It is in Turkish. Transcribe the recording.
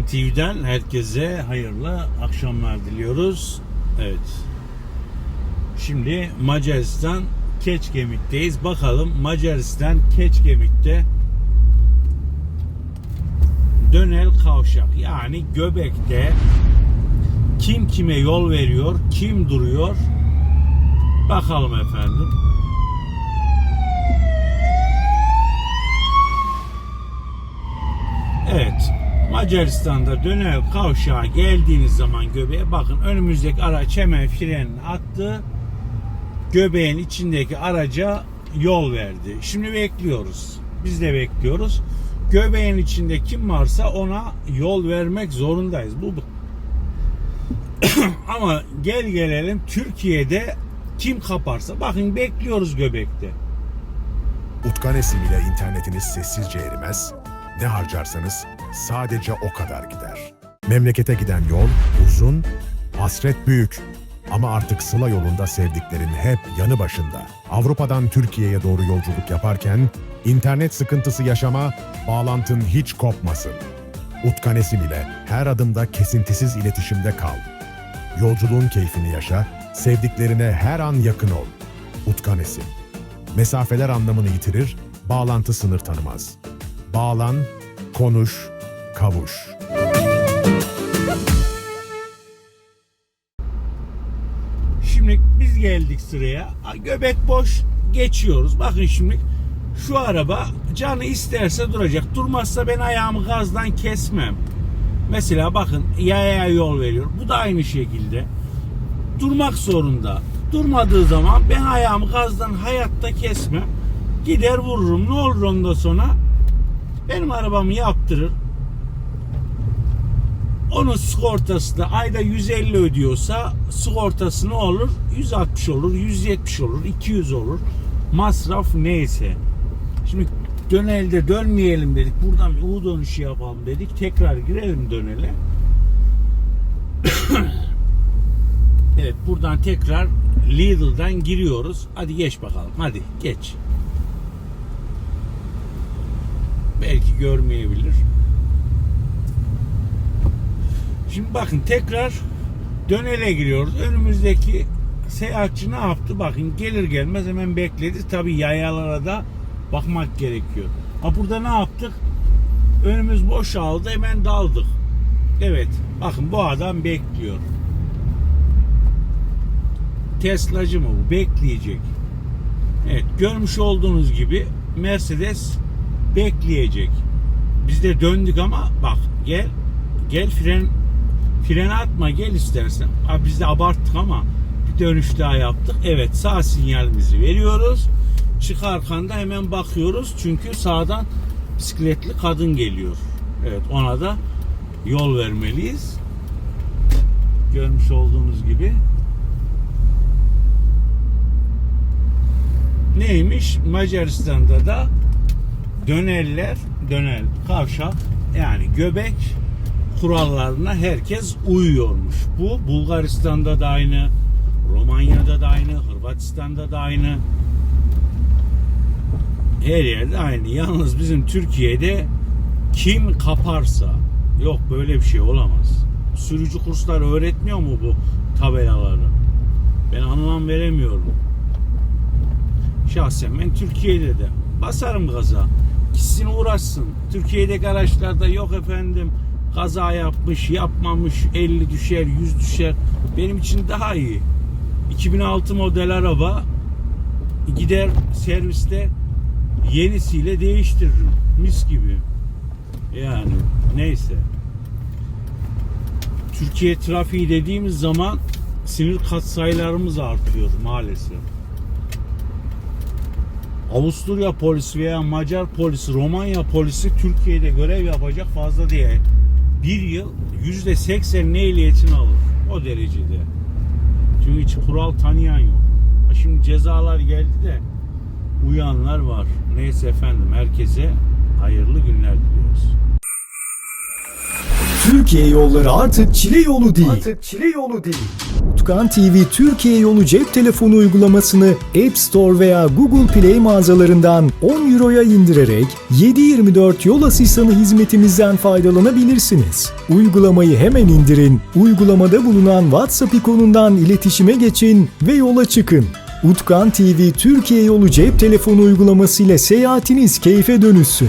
Macaristan TV'den herkese hayırlı akşamlar diliyoruz. Evet. Şimdi Macaristan Keçkemik'teyiz. Bakalım Macaristan Keçkemik'te dönel kavşak yani göbekte kim kime yol veriyor, kim duruyor bakalım efendim. Evet. Macaristan'da dönel kavşağa geldiğiniz zaman göbeğe bakın önümüzdeki araç hemen frenini attı. Göbeğin içindeki araca yol verdi. Şimdi bekliyoruz. Biz de bekliyoruz. Göbeğin içinde kim varsa ona yol vermek zorundayız. Bu. Ama gel gelelim Türkiye'de kim kaparsa bakın bekliyoruz göbekte. Utkan Esim ile internetiniz sessizce erimez, ne harcarsanız sadece o kadar gider. Memlekete giden yol uzun, hasret büyük. Ama artık Sıla yolunda sevdiklerin hep yanı başında. Avrupa'dan Türkiye'ye doğru yolculuk yaparken internet sıkıntısı yaşama, bağlantın hiç kopmasın. Utkan Esim ile her adımda kesintisiz iletişimde kal. Yolculuğun keyfini yaşa, sevdiklerine her an yakın ol. Utkan Esim. Mesafeler anlamını yitirir, bağlantı sınır tanımaz. Bağlan, konuş, kavuş. Şimdi biz geldik sıraya. Göbek boş geçiyoruz. Bakın şimdi şu araba canı isterse duracak. Durmazsa ben ayağımı gazdan kesmem. Mesela bakın yaya yol veriyor. Bu da aynı şekilde. Durmak zorunda. Durmadığı zaman ben ayağımı gazdan hayatta kesmem. Gider vururum. Ne olur ondan sonra? Benim arabamı yaptırır. Onun sigortası da ayda 150 ödüyorsa sigortası ne olur? 160 olur, 170 olur, 200 olur. Masraf neyse. Şimdi dönelde dönmeyelim dedik. Buradan bir U dönüşü yapalım dedik. Tekrar girelim dönele. evet buradan tekrar Lidl'dan giriyoruz. Hadi geç bakalım. Hadi geç. Belki görmeyebilir. Şimdi bakın tekrar dönele giriyoruz. Önümüzdeki seyahatçi ne yaptı? Bakın gelir gelmez hemen bekledi. Tabi yayalara da bakmak gerekiyor. Ha burada ne yaptık? Önümüz boşaldı hemen daldık. Evet bakın bu adam bekliyor. Teslacı mı bu? Bekleyecek. Evet görmüş olduğunuz gibi Mercedes bekleyecek. Biz de döndük ama bak gel gel fren frene atma gel istersen. Abi biz de abarttık ama bir dönüş daha yaptık. Evet sağ sinyalimizi veriyoruz. Çıkarken de hemen bakıyoruz. Çünkü sağdan bisikletli kadın geliyor. Evet ona da yol vermeliyiz. Görmüş olduğunuz gibi. Neymiş? Macaristan'da da döneller, dönel kavşak yani göbek kurallarına herkes uyuyormuş. Bu Bulgaristan'da da aynı, Romanya'da da aynı, Hırvatistan'da da aynı. Her yerde aynı. Yalnız bizim Türkiye'de kim kaparsa yok böyle bir şey olamaz. Sürücü kursları öğretmiyor mu bu tabelaları? Ben anlam veremiyorum. Şahsen ben Türkiye'de de basarım gaza. Gitsin uğraşsın. Türkiye'deki araçlarda yok efendim kaza yapmış, yapmamış, 50 düşer, 100 düşer. Benim için daha iyi. 2006 model araba gider serviste yenisiyle değiştiririm. Mis gibi. Yani neyse. Türkiye trafiği dediğimiz zaman sinir katsayılarımız artıyor maalesef. Avusturya polisi veya Macar polisi, Romanya polisi Türkiye'de görev yapacak fazla diye bir yıl yüzde seksen ehliyetini alır. O derecede. Çünkü hiç kural tanıyan yok. Ha Şimdi cezalar geldi de uyanlar var. Neyse efendim herkese hayırlı günler diliyoruz. Türkiye yolları artık çile yolu değil. Artık çile yolu değil. Utkan TV Türkiye yolu cep telefonu uygulamasını App Store veya Google Play mağazalarından 10 euroya indirerek 7/24 yol asistanı hizmetimizden faydalanabilirsiniz. Uygulamayı hemen indirin, uygulamada bulunan WhatsApp ikonundan iletişime geçin ve yola çıkın. Utkan TV Türkiye yolu cep telefonu uygulaması ile seyahatiniz keyfe dönüşsün.